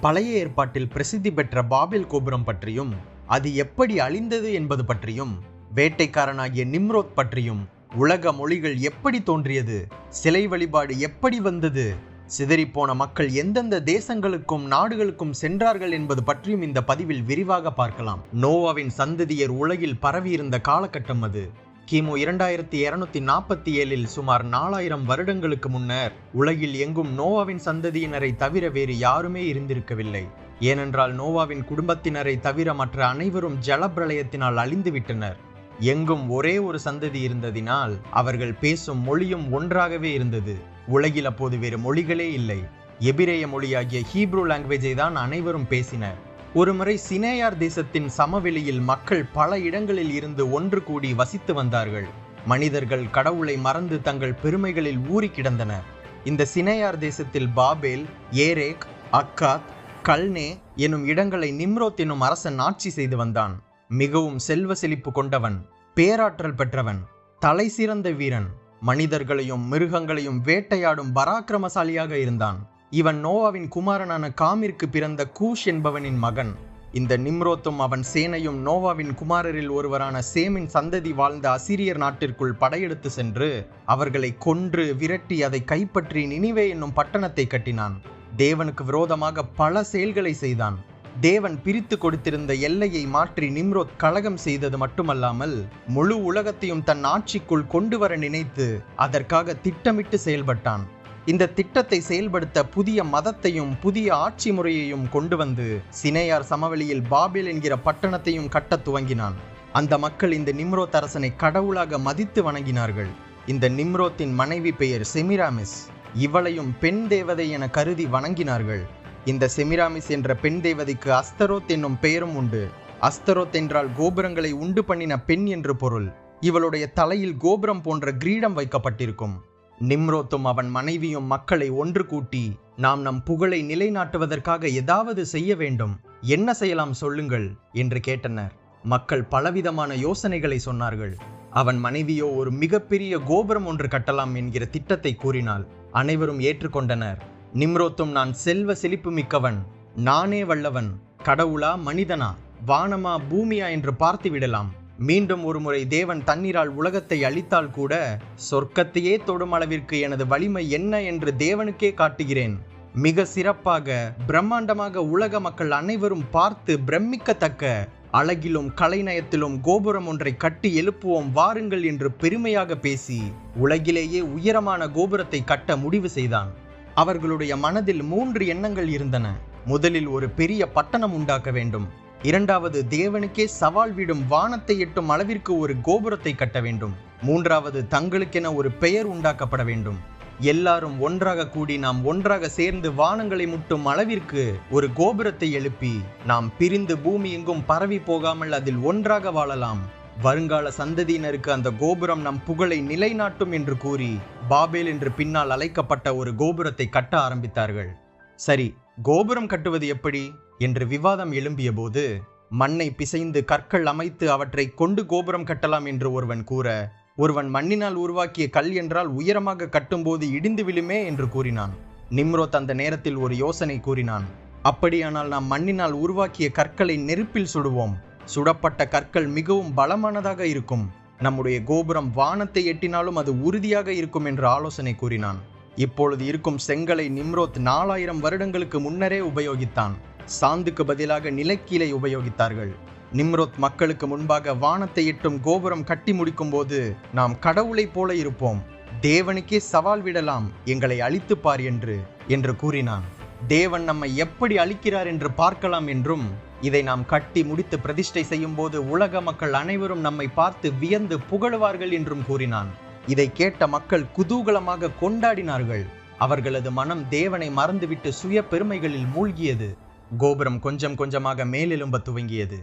பழைய ஏற்பாட்டில் பிரசித்தி பெற்ற பாபில் கோபுரம் பற்றியும் அது எப்படி அழிந்தது என்பது பற்றியும் வேட்டைக்காரனாகிய நிம்ரோத் பற்றியும் உலக மொழிகள் எப்படி தோன்றியது சிலை வழிபாடு எப்படி வந்தது சிதறிப்போன மக்கள் எந்தெந்த தேசங்களுக்கும் நாடுகளுக்கும் சென்றார்கள் என்பது பற்றியும் இந்த பதிவில் விரிவாக பார்க்கலாம். நோவாவின் சந்ததியர் உலகில் பரவியிருந்த காலகட்டம் அது. கிமு இரண்டாயிரத்தி இருநூத்தி நாற்பத்தி ஏழில் சுமார் நாலாயிரம் வருடங்களுக்கு முன்னர் உலகில் எங்கும் நோவாவின் சந்ததியினரை தவிர வேறு யாருமே இருந்திருக்கவில்லை. ஏனென்றால் நோவாவின் குடும்பத்தினரை தவிர மற்ற அனைவரும் ஜலப்பிரளயத்தினால் அழிந்துவிட்டனர். எங்கும் ஒரே ஒரு சந்ததி இருந்ததினால் அவர்கள் பேசும் மொழியும் ஒன்றாகவே இருந்தது. உலகில் அப்போது வேறு மொழிகளே இல்லை. எபிரேய மொழியாகிய ஹீப்ரூ லாங்குவேஜை தான் அனைவரும் பேசினர். ஒருமுறை சினேயார் தேசத்தின் சமவெளியில் மக்கள் பல இடங்களில் இருந்து ஒன்று கூடி வசித்து வந்தார்கள். மனிதர்கள் கடவுளை மறந்து தங்கள் பெருமைகளில் ஊறி கிடந்தனர். இந்த சினேயார் தேசத்தில் பாபேல் ஏரேக் அக்காத் கல்னே எனும் இடங்களை நிம்ரோத் எனும் அரசன் ஆட்சி செய்து வந்தான். மிகவும் செல்வ செழிப்பு கொண்டவன் பேராற்றல் பெற்றவன் தலை சிறந்த வீரன். மனிதர்களையும் மிருகங்களையும் வேட்டையாடும் பராக்கிரமசாலியாக இருந்தான். இவன் நோவாவின் குமாரனான காமிற்கு பிறந்த கூஷ் என்பவனின் மகன். இந்த நிம்ரோத்தும் அவன் சேனையும் நோவாவின் குமாரரில் ஒருவரான சேமின் சந்ததி வாழ்ந்த அசிரியர் நாட்டிற்குள் படையெடுத்து சென்று அவர்களை கொன்று விரட்டி அதை கைப்பற்றி நினிவே என்னும் பட்டணத்தை கட்டினான். தேவனுக்கு விரோதமாக பல செயல்களை செய்தான். தேவன் பிரித்து கொடுத்திருந்த எல்லையை மாற்றி நிம்ரோத் கழகம் செய்தது மட்டுமல்லாமல் முழு உலகத்தையும் தன் ஆட்சிக்குள் கொண்டு வர நினைத்து அதற்காக திட்டமிட்டு செயல்பட்டான். இந்த திட்டத்தை செயல்படுத்த புதிய மதத்தையும் புதிய ஆட்சி முறையையும் கொண்டு வந்து சினையார் சமவெளியில் பாபேல் என்கிற பட்டணத்தையும் கட்டத் துவங்கினான். அந்த மக்கள் இந்த நிம்ரோத் அரசனை கடவுளாக மதித்து வணங்கினார்கள். இந்த நிம்ரோத்தின் மனைவி பெயர் செமிராமிஸ். இவளையும் பெண் தேவதை என கருதி வணங்கினார்கள். இந்த செமிராமிஸ் என்ற பெண் தேவதைக்கு அஸ்தரோத் என்னும் பெயரும் உண்டு. அஸ்தரோத் என்றால் கோபுரங்களை உண்டு பண்ணின பெண் என்று பொருள். இவளுடைய தலையில் கோபுரம் போன்ற கிரீடம் வைக்கப்பட்டிருக்கும். நிம்ரோத்தும் அவன் மனைவியும் மக்களை ஒன்று கூட்டி நாம் நம் புகழை நிலைநாட்டுவதற்காக ஏதாவது செய்ய வேண்டும். என்ன செய்யலாம் சொல்லுங்கள் என்று கேட்டனர். மக்கள் பலவிதமான யோசனைகளை சொன்னார்கள். அவன் மனைவியோ ஒரு மிகப்பெரிய கோபுரம் ஒன்று கட்டலாம் என்கிற திட்டத்தை கூறினால் அனைவரும் ஏற்றுக்கொண்டனர். நிம்ரோத்தும் நான் செல்வ செழிப்பு மிக்கவன் நானே வல்லவன். கடவுளா மனிதனா. வானமா பூமியா என்று பார்த்து விடலாம். மீண்டும் ஒருமுறை தேவன் தண்ணீரால் உலகத்தை அழித்தால் கூட சொர்க்கத்தையே தொடும் அளவிற்கு எனது வலிமை என்ன என்று தேவனுக்கே காட்டுகிறேன். மிக சிறப்பாக பிரம்மாண்டமாக உலக மக்கள் அனைவரும் பார்த்து பிரமிக்கத்தக்க அழகிலும் கலைநயத்திலும் கோபுரம் ஒன்றை கட்டி எழுப்புவோம் வாருங்கள் என்று பெருமையாக பேசி உலகிலேயே உயரமான கோபுரத்தை கட்ட முடிவு செய்தான். அவர்களுடைய மனதில் மூன்று எண்ணங்கள் இருந்தன. முதலில் ஒரு பெரிய பட்டணம் உண்டாக்க வேண்டும். இரண்டாவது தேவனுக்கே சவால் விடும் வானத்தை எட்டும் அளவிற்கு ஒரு கோபுரத்தை கட்ட வேண்டும். மூன்றாவது தங்களுக்கென ஒரு பெயர் உண்டாக்கப்பட வேண்டும். எல்லாரும் ஒன்றாக கூடி நாம் ஒன்றாக சேர்ந்து வானங்களை முட்டும் அளவிற்கு ஒரு கோபுரத்தை எழுப்பி நாம் பிரிந்து பூமி எங்கும் பரவி போகாமல் அதில் ஒன்றாக வாழலாம். வருங்கால சந்ததியினருக்கு அந்த கோபுரம் நம் புகழை நிலைநாட்டும் என்று கூறி பாபேல் என்று பின்னால் அழைக்கப்பட்ட ஒரு கோபுரத்தை கட்ட ஆரம்பித்தார்கள். சரி கோபுரம் கட்டுவது எப்படி? என்று விவாதம் எழும்பியபோது மண்ணை பிசைந்து கற்கள் அமைத்து அவற்றை கொண்டு கோபுரம் கட்டலாம் என்று ஒருவன் கூற ஒருவன் மண்ணினால் உருவாக்கிய கல் என்றால் உயரமாக கட்டும்போது இடிந்து விழுமே என்று கூறினான். நிம்ரோத் அந்த நேரத்தில் ஒரு யோசனை கூறினான். அப்படியானால் நாம் மண்ணினால் உருவாக்கிய கற்களை நெருப்பில் சுடுவோம். சுடப்பட்ட கற்கள் மிகவும் பலமானதாக இருக்கும். நம்முடைய கோபுரம் வானத்தை எட்டினாலும் அது உறுதியாக இருக்கும் என்று ஆலோசனை கூறினான். இப்பொழுது இருக்கும் செங்கலை நிம்ரோத் நாலாயிரம் வருடங்களுக்கு முன்னரே உபயோகித்தான். சாந்துக்கு பதிலாக நிலக்கீலை உபயோகித்தார்கள். நிம்ரோத் மக்களுக்கு முன்பாக வானத்தை எட்டும் கோபுரம் கட்டி முடிக்கும் போது நாம் கடவுளைப் போல இருப்போம். தேவனுக்கே சவால் விடலாம் எங்களை அழித்துப்பார் என்று என்று கூறினான். தேவன் நம்மை எப்படி அழிக்கிறார் என்று பார்க்கலாம் என்றும் இதை நாம் கட்டி முடித்து பிரதிஷ்டை செய்யும் போது உலக மக்கள் அனைவரும் நம்மை பார்த்து வியந்து புகழுவார்கள் என்றும் கூறினான். இதை கேட்ட மக்கள் குதூகலமாக கொண்டாடினார்கள். அவர்களது மனம் தேவனை மறந்துவிட்டு சுய பெருமைகளில் மூழ்கியது. கோபுரம் கொஞ்சம் கொஞ்சமாக மேலெலும்ப துவங்கியது.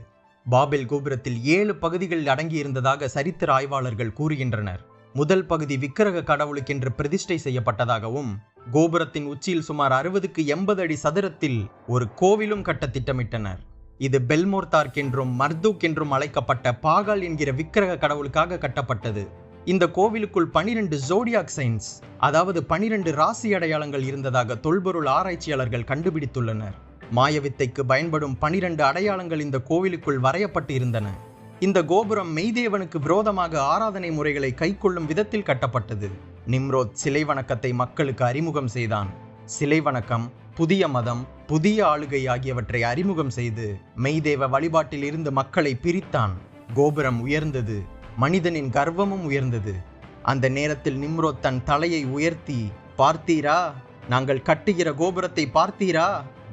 பாபெல் கோபுரத்தில் ஏழு பகுதிகள் அடங்கியிருந்ததாக சரித்திர ஆய்வாளர்கள் கூறுகின்றனர். முதல் பகுதி விக்கிரக கடவுளுக்கென்று பிரதிஷ்டை செய்யப்பட்டதாகவும் கோபுரத்தின் உச்சியில் சுமார் அறுபதுக்கு எண்பது அடி சதுரத்தில் ஒரு கோவிலும் கட்ட திட்டமிட்டனர். இது பெல்மோர்தார்க் என்றும் மர்தூக் என்றும் அழைக்கப்பட்ட பாகால் என்கிற விக்கிரக கடவுளுக்காக கட்டப்பட்டது. இந்த கோவிலுக்குள் பனிரெண்டு ஜோடியாக் சைன்ஸ் அதாவது பனிரெண்டு ராசி அடையாளங்கள் இருந்ததாக தொல்பொருள் ஆராய்ச்சியாளர்கள் கண்டுபிடித்துள்ளனர். மாயவித்தைக்கு பயன்படும் பனிரெண்டு அடையாளங்கள் இந்த கோவிலுக்குள் வரையப்பட்டு இருந்தன இந்த கோபுரம் மெய்தேவனுக்கு விரோதமாக ஆராதனை முறைகளை கைக்கொள்ளும் விதத்தில் கட்டப்பட்டது. நிம்ரோத் சிலை வணக்கத்தை மக்களுக்கு அறிமுகம் செய்தான். சிலை வணக்கம் புதிய மதம் புதிய ஆளுகை ஆகியவற்றை அறிமுகம் செய்து மெய்தேவ வழிபாட்டில் இருந்து மக்களை பிரித்தான். கோபுரம் உயர்ந்தது மனிதனின் கர்வமும் உயர்ந்தது. அந்த நேரத்தில் நிம்ரோத் தன் தலையை உயர்த்தி பார்த்தீரா நாங்கள் கட்டுகிற கோபுரத்தை பார்த்தீரா?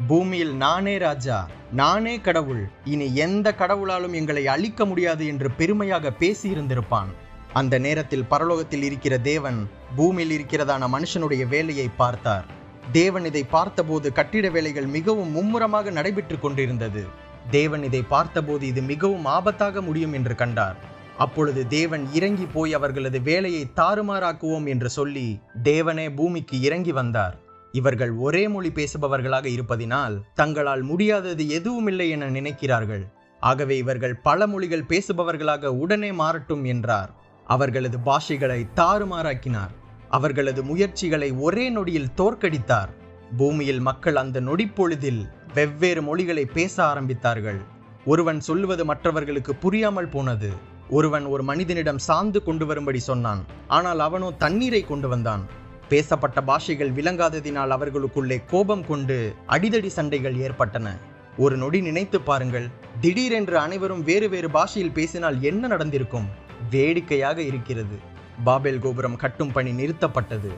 பூமியில் நானே ராஜா நானே கடவுள். இனி எந்த கடவுளாலும் எங்களை அழிக்க முடியாது என்று பெருமையாக பேசியிருந்திருப்பான். அந்த நேரத்தில் பரலோகத்தில் இருக்கிற தேவன் பூமியில் இருக்கிறதான மனுஷனுடைய வேலையை பார்த்தார். தேவன் இதை பார்த்தபோது கட்டிட வேலைகள் மிகவும் மும்முரமாக நடைபெற்று கொண்டிருந்தது. தேவன் இதை பார்த்தபோது இது மிகவும் ஆபத்தாக முடியும் என்று கண்டார். அப்பொழுது தேவன் இறங்கி போய் அவர்களது வேலையை தாறுமாறாக்குவோம் என்று சொல்லி தேவனே பூமிக்கு இறங்கி வந்தார். இவர்கள் ஒரே மொழி பேசுபவர்களாக இருப்பதினால் தங்களால் முடியாதது எதுவுமில்லை என நினைக்கிறார்கள். ஆகவே இவர்கள் பல மொழிகள் பேசுபவர்களாக உடனே மாறட்டும் என்றார். அவர்களது பாஷைகளை தாறுமாறாக்கினார். அவர்களது முயற்சிகளை ஒரே நொடியில் தோற்கடித்தார். பூமியில் மக்கள் அந்த நொடிப்பொழுதில் வெவ்வேறு மொழிகளை பேச ஆரம்பித்தார்கள். ஒருவன் சொல்லுவது மற்றவர்களுக்கு புரியாமல் போனது. ஒருவன் ஒரு மனிதனிடம் சாந்து கொண்டு வரும்படி சொன்னான். ஆனால் அவனோ தண்ணீரை கொண்டு வந்தான். பேசப்பட்ட பாஷைகள் விளங்காததினால் அவர்களுக்குள்ளே கோபம் கொண்டு அடிதடி சண்டைகள் ஏற்பட்டன. ஒரு நொடி நினைத்து பாருங்கள் திடீரென்று அனைவரும் வேறு வேறு பாஷையில் பேசினால் என்ன நடந்திருக்கும்? வேடிக்கையாக இருக்கிறது. பாபேல் கோபுரம் கட்டும் பணி நிறுத்தப்பட்டது.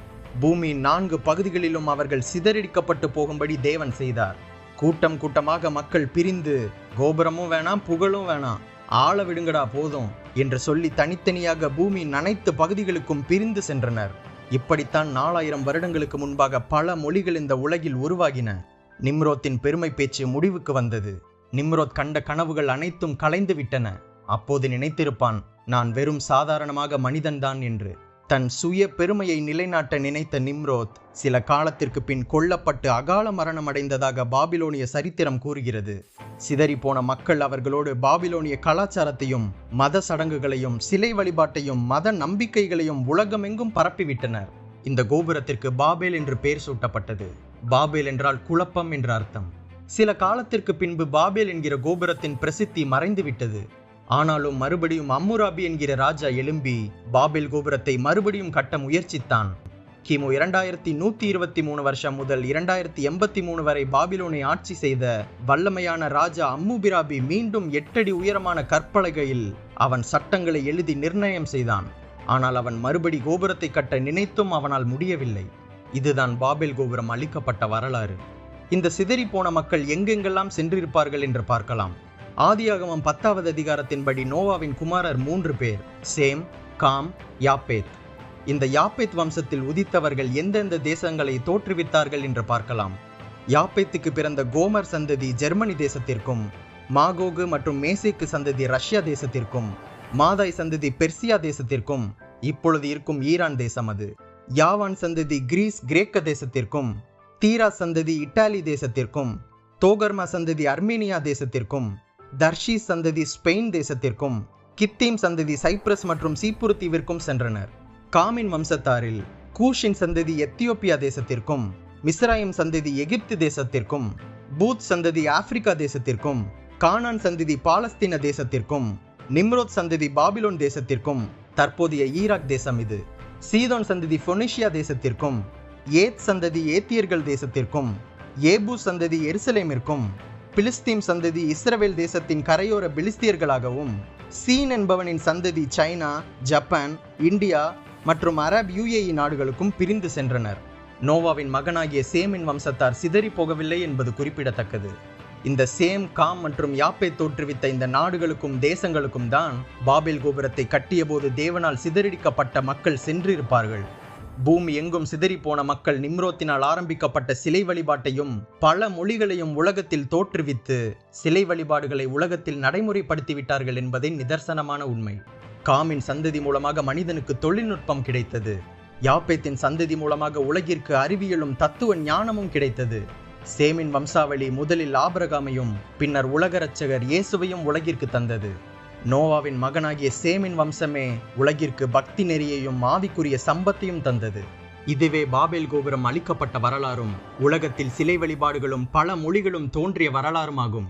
பூமியின் நான்கு பகுதிகளிலும் அவர்கள் சிதறடிக்கப்பட்டு போகும்படி தேவன் செய்தார். கூட்டம் கூட்டமாக மக்கள் பிரிந்து கோபுரமும் வேணாம் புகழும் வேணாம் ஆள விடுங்கடா போதும் என்று சொல்லி தனித்தனியாக பூமியின் அனைத்து பகுதிகளுக்கும் பிரிந்து சென்றனர். இப்படித்தான் நாலாயிரம் வருடங்களுக்கு முன்பாக பல மொழிகள் இந்த உலகில் உருவாகின. நிம்ரோத்தின் பெருமை பேச்சு முடிவுக்கு வந்தது. நிம்ரோத் கண்ட கனவுகள் அனைத்தும் கலைந்து விட்டன. அப்போது நினைத்திருப்பான் நான் வெறும் சாதாரணமாக மனிதன்தான் என்று. தன் சுய பெருமையை நிலைநாட்ட நினைத்த நிம்ரோத் சில காலத்திற்கு பின் கொல்லப்பட்டு அகால மரணம் அடைந்ததாக பாபிலோனிய சரித்திரம் கூறுகிறது. சிதறிப்போன மக்கள் அவர்களோடு பாபிலோனிய கலாச்சாரத்தையும் மத சடங்குகளையும் சிலை வழிபாட்டையும் மத நம்பிக்கைகளையும் உலகமெங்கும் பரப்பிவிட்டனர். இந்த கோபுரத்திற்கு பாபேல் என்று பெயர் சூட்டப்பட்டது. பாபேல் என்றால் குழப்பம் என்ற அர்த்தம். சில காலத்திற்கு பின்பு பாபேல் என்கிற கோபுரத்தின் பிரசித்தி மறைந்துவிட்டது. ஆனாலும் மறுபடியும் அம்முராபி என்கிற ராஜா எழும்பி பாபெல் கோபுரத்தை மறுபடியும் கட்ட முயற்சித்தான். கிமு இரண்டாயிரத்தி நூத்தி இருபத்தி மூணு வருஷம் முதல் இரண்டாயிரத்தி எண்பத்தி மூணு வரை பாபிலோனை ஆட்சி செய்த வல்லமையான ராஜா அம்முபிராபி மீண்டும் எட்டடி உயரமான கற்பலகையில் அவன் சட்டங்களை எழுதி நிர்ணயம் செய்தான். ஆனால் அவன் மறுபடி கோபுரத்தை கட்ட நினைத்தும் அவனால் முடியவில்லை. இதுதான் பாபெல் கோபுரம் அளிக்கப்பட்ட வரலாறு. இந்த சிதறி போன மக்கள் எங்கெங்கெல்லாம் சென்றிருப்பார்கள் என்று பார்க்கலாம். ஆதியாகமம் பத்தாவது அதிகாரத்தின்படி நோவாவின் குமாரர் மூன்று பேர் சேம் காம் யாப்பேத். இந்த யாப்பேத் வம்சத்தில் உதித்தவர்கள் எந்தெந்த தேசங்களை தோற்றுவித்தார்கள் என்று பார்க்கலாம். யாப்பேத்துக்கு பிறந்த கோமர் சந்ததி ஜெர்மனி தேசத்திற்கும் மாகோகு மற்றும் மேசேக்கு சந்ததி ரஷ்யா தேசத்திற்கும் மாதாய் சந்ததி பெர்சியா தேசத்திற்கும் இப்பொழுது இருக்கும் ஈரான் தேசம் அது. யாவான் சந்ததி கிரீஸ் கிரேக்க தேசத்திற்கும் தீரா சந்ததி இட்டாலி தேசத்திற்கும் தோகர்மா சந்ததி அர்மேனியா தேசத்திற்கும் தர்ஷி சந்ததி ஸ்பெயின் தேசத்திற்கும் கித்தீம் சந்ததி சைப்ரஸ் மற்றும் சீப்புரு தீவிற்கும் சென்றனர். காமின் வம்சத்தாரில் கூஷின் சந்ததி எத்தியோப்பியா தேசத்திற்கும் மிஸ்ராயிம் சந்ததி எகிப்து தேசத்திற்கும் பூத் சந்ததி ஆப்பிரிக்கா தேசத்திற்கும் கானான் சந்ததி பாலஸ்தீன தேசத்திற்கும் நிம்ரோத் சந்ததி பாபிலோன் தேசத்திற்கும் தற்போதைய ஈராக் தேசம் இது. சீதோன் சந்ததி பொனிஷியா தேசத்திற்கும் ஏத் சந்ததி ஏத்தியர்கள் தேசத்திற்கும் ஏபு சந்ததி எருசலேமிற்கும் பிலிஸ்தீம் சந்ததி இஸ்ரவேல் தேசத்தின் கரையோர பிலிஸ்தியர்களாகவும் சீன் என்பவனின் சந்ததி சைனா ஜப்பான் இந்தியா மற்றும் அரப் யுஏஇ நாடுகளுக்கும் பிரிந்து சென்றனர். நோவாவின் மகனாகிய சேமின் வம்சத்தார் சிதறி போகவில்லை என்பது குறிப்பிடத்தக்கது. இந்த சேம் காம் மற்றும் யாப்பை தோற்றுவித்த இந்த நாடுகளுக்கும் தேசங்களுக்கும் தான் பாபேல் கோபுரத்தை கட்டியபோது தேவனால் சிதறடிக்கப்பட்ட மக்கள் சென்றிருப்பார்கள். பூமி எங்கும் சிதறிப்போன மக்கள் நிம்ரோத்தினால் ஆரம்பிக்கப்பட்ட சிலை வழிபாட்டையும் பல மொழிகளையும் உலகத்தில் தோற்றுவித்து சிலை வழிபாடுகளை உலகத்தில் நடைமுறைப்படுத்தி விட்டார்கள் என்பதே நிதர்சனமான உண்மை. காமின் சந்ததி மூலமாக மனிதனுக்கு தொழில்நுட்பம் கிடைத்தது. யாப்பேத்தின் சந்ததி மூலமாக உலகிற்கு அறிவியலும் தத்துவ ஞானமும் கிடைத்தது. சேமின் வம்சாவளி முதலில் ஆபரகாமையும் பின்னர் உலகரட்சகர் இயேசுவையும் உலகிற்கு தந்தது. நோவாவின் மகனாகிய சேமின் வம்சமே உலகிற்கு பக்தி நெறியையும் ஆவிக்குரிய சம்பத்தையும் தந்தது. இதுவே பாபேல் கோபுரம் அளிக்கப்பட்ட வரலாறும் உலகத்தில் சிலை வழிபாடுகளும் பல மொழிகளும் தோன்றிய வரலாறுமாகும்.